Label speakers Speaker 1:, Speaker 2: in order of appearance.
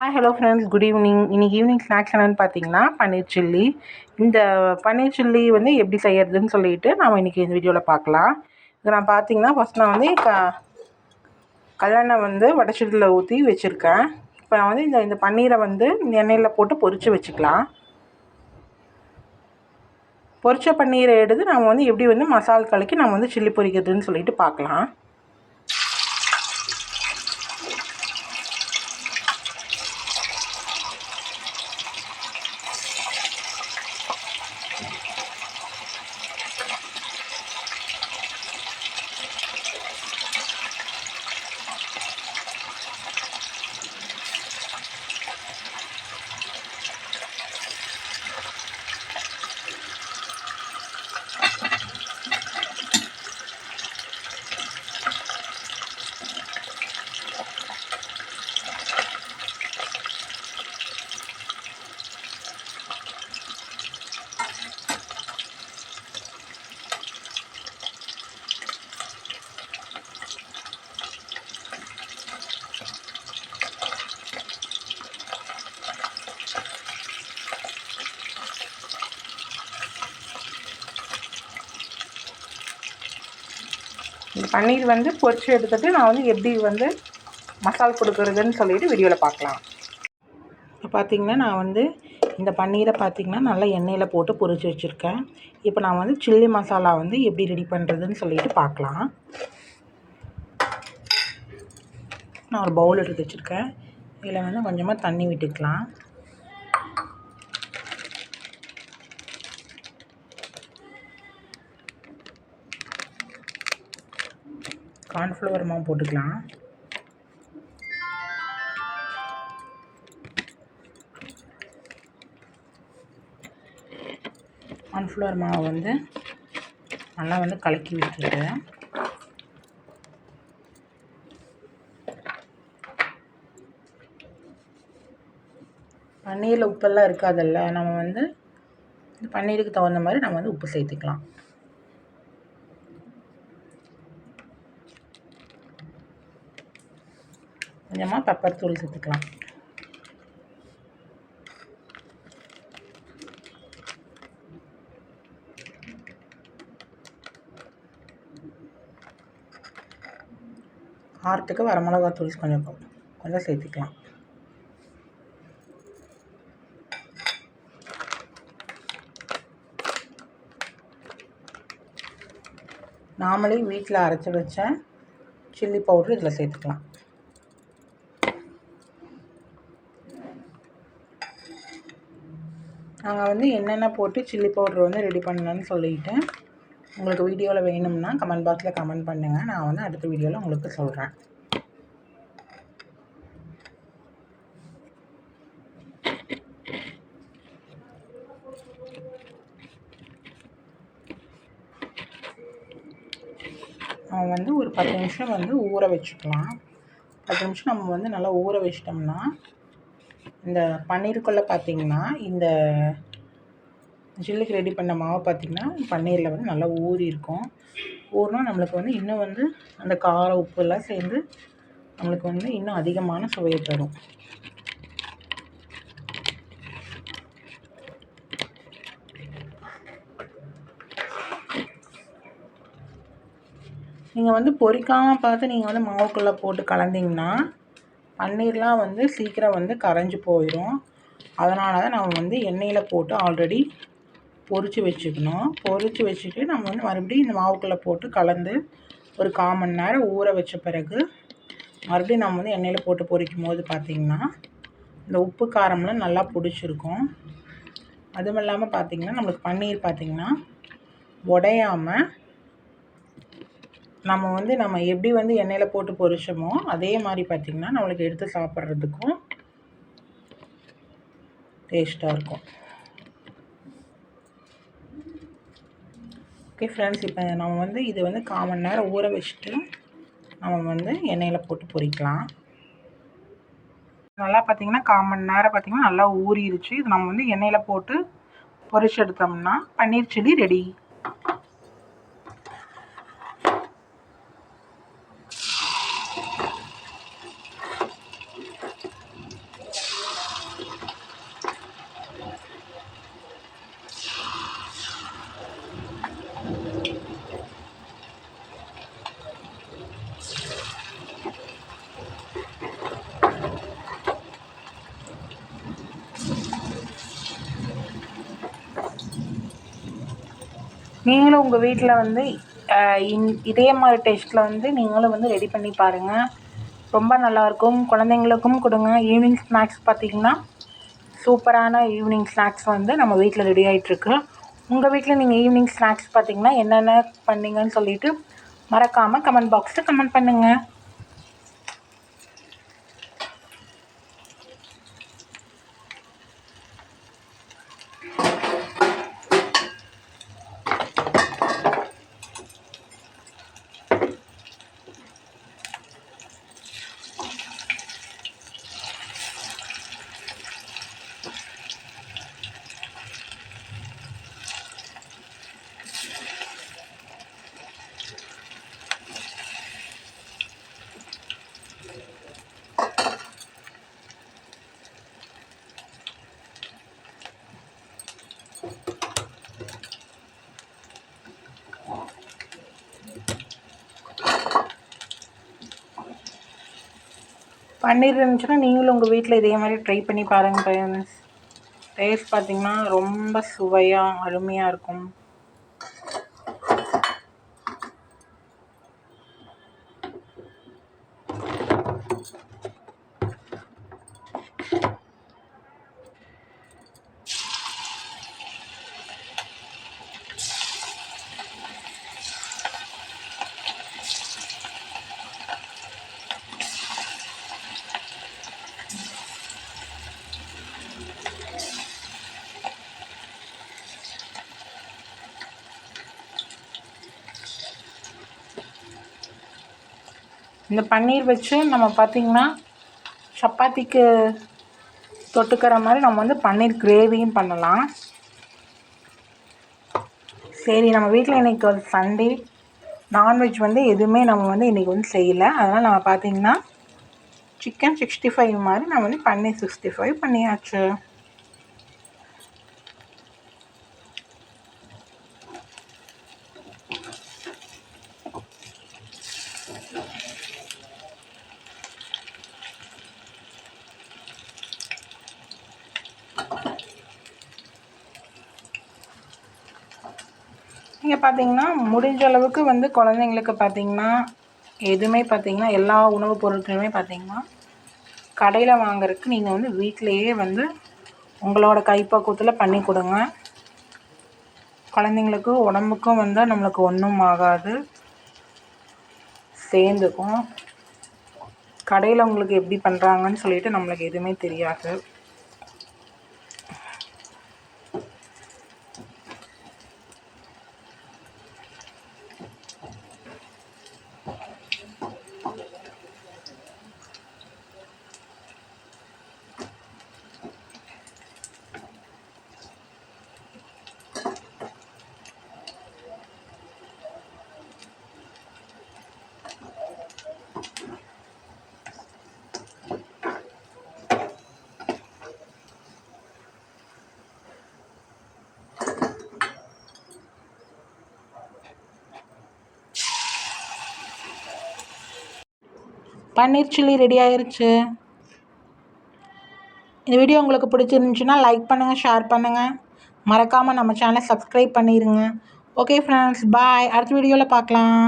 Speaker 1: Hi hello friends good evening இன்னைக்கு evening snacks என்னென்னு பார்த்தீங்கன்னா பன்னீர் சில்லி. இந்த பன்னீர் சில்லி வந்து எப்படி செய்யறதுன்னு சொல்லிட்டு நாம் இன்றைக்கி இந்த வீடியோவில் பார்க்கலாம் இது நான் பார்த்தீங்கன்னா ஃபஸ்ட் நான் வந்து க கல்லெண்ணெய் வந்து வடச்சட்டியில் ஊற்றி வச்சுருக்கேன். இப்போ நான் வந்து இந்த இந்த பன்னீரை வந்து இந்த எண்ணெயில் போட்டு பொரித்து வச்சுக்கலாம். பொரித்த பன்னீரை எடுத்து நம்ம வந்து எப்படி வந்து மசால் கலக்கி நம்ம வந்து சில்லி பொரிக்கிறதுன்னு சொல்லிட்டு பார்க்கலாம் பன்னீர் வந்து பொரிச்சு எடுத்துகிட்டு நான் வந்து எப்படி வந்து மசால் கொடுக்குறதுன்னு சொல்லிட்டு வீடியோவில் பார்க்கலாம். இப்போ பார்த்திங்கன்னா நான் வந்து இந்த பன்னீரை பார்த்திங்கன்னா நல்லா எண்ணெயில் போட்டு பொரிச்சு வச்சுருக்கேன். இப்போ நான் வந்து சில்லி மசாலா வந்து எப்படி ரெடி பண்ணுறதுன்னு சொல்லிட்டு பார்க்கலாம். நான் ஒரு பவுல் எடுத்து வச்சுருக்கேன். இதில் வந்து கொஞ்சமாக தண்ணி விட்டுக்கலாம். கார்ன்ஃப்ளவர் மாவு போட்டுக்கலாம். கார்ன்ஃப்ளவர் மாவு வந்து நல்லா வந்து கலக்கி விட்டுட்டு பன்னீரில் உப்பெல்லாம் இருக்காதல்ல நம்ம வந்து பன்னீருக்கு தகுந்த மாதிரி நம்ம வந்து உப்பு சேர்த்துக்கலாம். கொஞ்சமாக பெப்பர் தூள் சேர்த்துக்கலாம். காரத்துக்கு வரமிளகா தூள் கொஞ்சம் கொஞ்சம் சேர்த்துக்கலாம். நாமளே வீட்டில் அரைச்சி வச்ச சில்லி பவுட்ரு இதில் சேர்த்துக்கலாம். நாங்கள் வந்து என்னென்ன போட்டு சில்லி பவுடர் வந்து ரெடி பண்ணலன்னு சொல்லிவிட்டு உங்களுக்கு வீடியோவில் வேணும்னா கமெண்ட் பாக்ஸில் கமெண்ட் பண்ணுங்கள் நான் வந்து அடுத்த வீடியோவில் உங்களுக்கு சொல்கிறேன் நம்ம வந்து ஒரு பத்து நிமிஷம் வந்து ஊற வச்சுக்கலாம். பத்து நிமிஷம் நம்ம வந்து நல்லா ஊற வச்சிட்டோம்னா இந்த பன்னீருக்குள்ளே பார்த்திங்கன்னா இந்த ஜில்லுக்கு ரெடி பண்ண மாவை பார்த்திங்கன்னா பன்னீரில் வந்து நல்லா ஊறி இருக்கும். ஊறினா நம்மளுக்கு வந்து இன்னும் வந்து அந்த கார உப்புலாம் சேர்ந்து நம்மளுக்கு வந்து இன்னும் அதிகமான சுவையை தரும். நீங்கள் வந்து பொறிக்காமல் பார்த்து நீங்கள் வந்து மாவுக்குள்ளே போட்டு கலந்திங்கன்னா பன்னீர்லாம் வந்து சீக்கிரம் வந்து கரைஞ்சி போயிடும் அதனால தான் நம்ம வந்து எண்ணெயில் போட்டு ஆல்ரெடி பொரித்து வச்சுக்கணும். பொரித்து வச்சுட்டு நம்ம வந்து மறுபடியும் இந்த மாவுக்குள்ளே போட்டு கலந்து ஒரு கால் மணி நேரம் ஊற வச்ச பிறகு மறுபடியும் நம்ம வந்து எண்ணெயில் போட்டு பொரிக்கும் போது பார்த்திங்கன்னா இந்த உப்பு காரம்லாம் நல்லா பிடிச்சிருக்கும். அதுவும் இல்லாமல் பார்த்திங்கன்னா நம்மளுக்கு பன்னீர் பார்த்திங்கன்னா உடையாமல் நம்ம வந்து நம்ம எப்படி வந்து எண்ணெயில் போட்டு பொரிச்சோமோ அதே மாதிரி பார்த்திங்கன்னா நம்மளுக்கு எடுத்து சாப்பிட்றதுக்கும் டேஸ்ட்டாக இருக்கும். ஓகே ஃப்ரெண்ட்ஸ் இப்போ நம்ம வந்து இது வந்து கால் மணி நேரம் ஊற வச்சுட்டு நம்ம வந்து எண்ணெயில் போட்டு பொரிக்கலாம். நல்லா பார்த்திங்கன்னா கால் நேரம் பார்த்திங்கன்னா நல்லா ஊறிடுச்சு. இது நம்ம வந்து எண்ணெயில் போட்டு பொரிச்சு எடுத்தோம்னா பன்னீர் சில்லி ரெடி நீங்களும் உங்கள் வீட்டில் வந்து இன் இதே மாதிரி டேஸ்ட்டில் வந்து நீங்களும் வந்து ரெடி பண்ணி பாருங்கள் ரொம்ப நல்லாயிருக்கும் குழந்தைங்களுக்கும் கொடுங்க. ஈவினிங் ஸ்நாக்ஸ் பார்த்திங்கன்னா சூப்பரான ஈவினிங் ஸ்நாக்ஸ் வந்து நம்ம வீட்டில் ரெடி ஆகிட்டுருக்கு உங்கள் வீட்டில் நீங்கள் ஈவினிங் ஸ்நாக்ஸ் பார்த்திங்கன்னா என்னென்ன பண்ணிங்கன்னு சொல்லிவிட்டு மறக்காமல் கமெண்ட் பாக்ஸில் கமெண்ட் பண்ணுங்கள் பன்னீர் இருந்துச்சுன்னா நீங்களும் உங்கள் வீட்டில் இதே மாதிரி ட்ரை பண்ணி பாருங்கள் ஃப்ரெண்ட்ஸ் டேஸ்ட் பார்த்திங்கன்னா ரொம்ப சுவையாக அருமையாக இருக்கும். இந்த பன்னீர் வச்சு நம்ம பார்த்திங்கன்னா சப்பாத்திக்கு தொட்டுக்கிற மாதிரி நம்ம வந்து பன்னீர் கிரேவியும் பண்ணலாம். சரி நம்ம வீட்டில் இன்றைக்கி ஒரு சண்டே. நான்வெஜ் வந்து எதுவுமே நம்ம வந்து இன்றைக்கி வந்து செய்யலை. அதனால் நம்ம பார்த்திங்கன்னா சிக்கன் சிக்ஸ்டி ஃபைவ் மாதிரி நம்ம வந்து பன்னீர் சிக்ஸ்டி ஃபைவ் பண்ணியாச்சு. இங்கே பார்த்தீங்கன்னா முடிஞ்ச அளவுக்கு வந்து குழந்தைங்களுக்கு பார்த்தீங்கன்னா எதுவுமே பார்த்தீங்கன்னா எல்லா உணவுப் பொருட்களுமே பார்த்தீங்கன்னா கடையில் வாங்குறதுக்கு நீங்கள் வந்து வீட்டிலையே வந்து உங்களோட கைப்பக்குவத்தில் பண்ணி கொடுங்க. குழந்தைங்களுக்கு உடம்புக்கும் வந்து நம்மளுக்கு ஒன்றும் ஆகாது. சேர்ந்துக்கும். கடையில் உங்களுக்கு எப்படி பண்ணுறாங்கன்னு சொல்லிட்டு நம்மளுக்கு எதுவுமே தெரியாது. பன்னீர் சில்லி ரெடி ஆயிருச்சு. இந்த வீடியோ உங்களுக்கு பிடிச்சிருந்துச்சுன்னா லைக் பண்ணுங்கள் ஷேர் பண்ணுங்கள் மறக்காமல் நம்ம சேனலை சப்ஸ்கிரைப் பண்ணிடுங்க ஓகே ஃப்ரெண்ட்ஸ் பாய் அடுத்த வீடியோவில் பார்க்கலாம்.